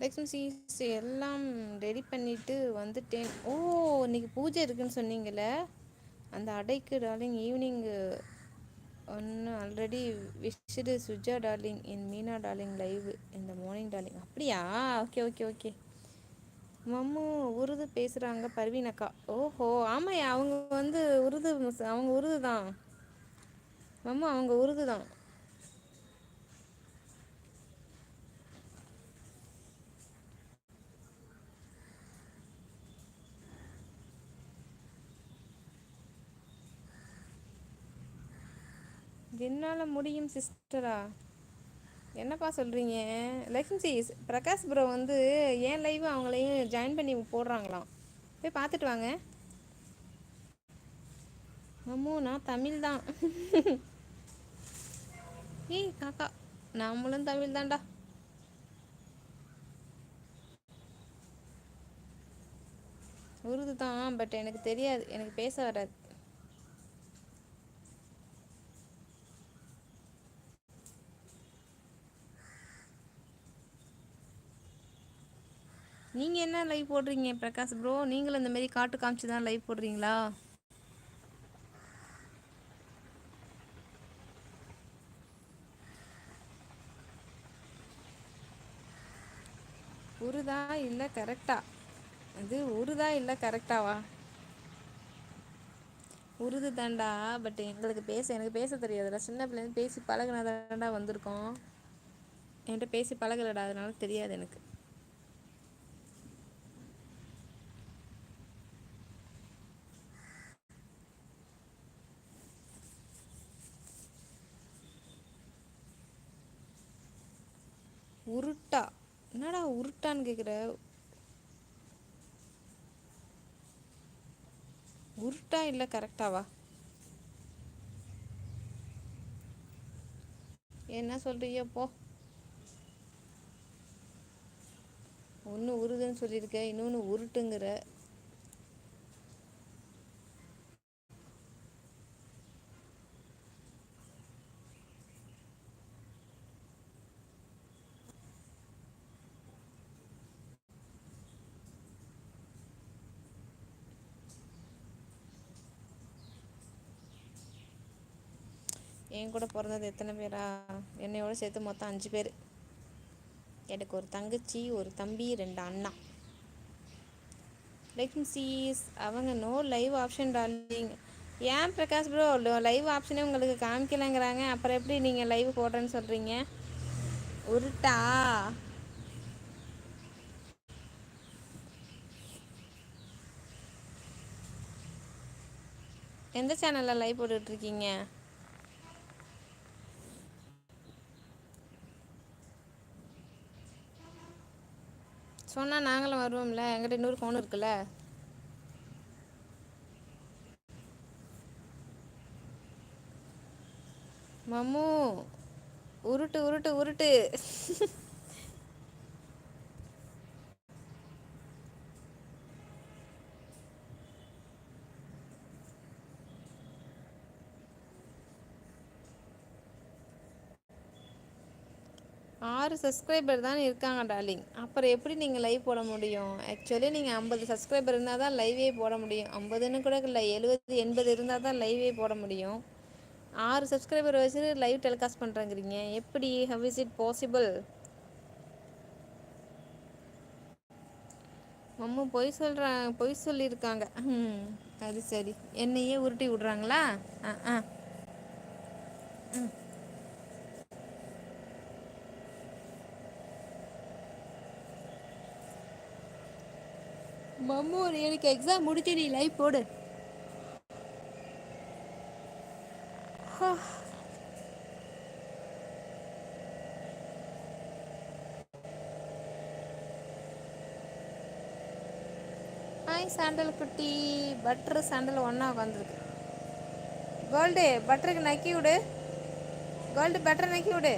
Lakshmi cheese எல்லாம் ready பண்ணிட்டு வந்துட்டேன். ஓ இன்னைக்கு பூஜை இருக்குன்னு சொன்னீங்கள அந்த அடைக்கு டார்லிங் ஈவினிங்கு ஒன்று already wished Suja darling in Meena darling live இந்த மார்னிங் டார்லிங் அப்படியா? ஓகே ஓகே ஓகே மம்மு உருது பேசுகிறாங்க பர்வீன் அக்கா. ஓஹோ ஆமாம் அவங்க வந்து உருது அவங்க உருது தான் மம்மு அவங்க உருது தான் என்னால் முடியும் சிஸ்டரா என்னப்பா சொல்கிறீங்க லக்ஷ்மி பிரகாஷ் ப்ரோ வந்து ஏன் லைவ் அவங்களையும் ஜாயின் பண்ணி போடுறாங்களாம்? போய் பார்த்துட்டு வாங்க. அம்மோ நான் தமிழ் தான். ஏய் காக்கா நம்மளும் தமிழ் தான்டா. உருது தான் பட் எனக்கு தெரியாது. எனக்கு பேச வராது. நீங்கள் என்ன லைவ் போடுறீங்க பிரகாஷ் ப்ரோ நீங்களும் இந்த மாதிரி காட்டு காமிச்சு தான் லைவ் போடுறீங்களா? உருதா இல்லை கரெக்டா அது உருதா இல்லை கரெக்டாவா உருது தாண்டா பட் எங்களுக்கு பேச எனக்கு பேச தெரியாதுடா. சின்ன பிள்ளைங்க பேசி பழகுனா தாண்டா வந்திருக்கோம். என்கிட்ட பேசி பழகலடா அதனால தெரியாது எனக்கு. உருட்டா. என்னடா உருட்டான்னு கேட்குற உருட்டா இல்லை கரெக்டாவா என்ன சொல்றீங்க போ. ஒன்று உருதுன்னு சொல்லியிருக்க இன்னொன்று உருட்டுங்கிற. என் கூட பிறந்தது எத்தனை பேரா? என்னையோட சேர்த்து மொத்தம் அஞ்சு பேர். எனக்கு ஒரு தங்கச்சி ஒரு தம்பி ரெண்டு அண்ணா. லெக்ஸிஸ் அவங்க நோ லைவ் ஆப்ஷன் டார்லிங் ஏன் பிரகாஷ் ப்ரோ லைவ் ஆப்ஷனே உங்களுக்கு காமிக்கலைங்கிறாங்க. அப்புறம் எப்படி நீங்கள் லைவ் போடுறேன்னு சொல்கிறீங்க உருட்டா? எந்த சேனலில் லைவ் போட்டுட்ருக்கீங்க சொன்னால் நாங்களும் வருவோம்ல. எங்கிட்ட இன்னொரு ஃபோன் இருக்குல்ல? மம்மு உருட்டு உருட்டு உருட்டு. ஆறு சப்ஸ்கிரைபர் தான் இருக்காங்க டார்லிங் அப்புறம் எப்படி நீங்கள் லைவ் போட முடியும்? ஆக்சுவலி நீங்கள் ஐம்பது சப்ஸ்கிரைபர் இருந்தால் தான் லைவே போட முடியும். ஐம்பதுன்னு கூட இல்லை எழுபது எண்பது இருந்தால் தான் லைவே போட முடியும். ஆறு சப்ஸ்கிரைபர் வச்சுட்டு லைவ் டெலிகாஸ்ட் பண்ணுறேங்கிறீங்க எப்படி? ஹவ் இஸ் இட் பாசிபிள் மம்மு பொய் சொல்கிறாங்க பொய் சொல்லியிருக்காங்க. ம் அது சரி. என்னையே உருட்டி விட்றாங்களா? ஆ ஆ. ம். மம்மு எனக்கு எக்ஸாம் முடிச்சு நீ லைவ் போடு. ஹாய் சாண்டல் குட்டி. பட்ரு சாண்டல் ஒன்றா உட்காந்துருக்கு கோல்டு பட்டருக்கு நக்கி விடு. கோல்டு பட்டரை நக்கி விடு.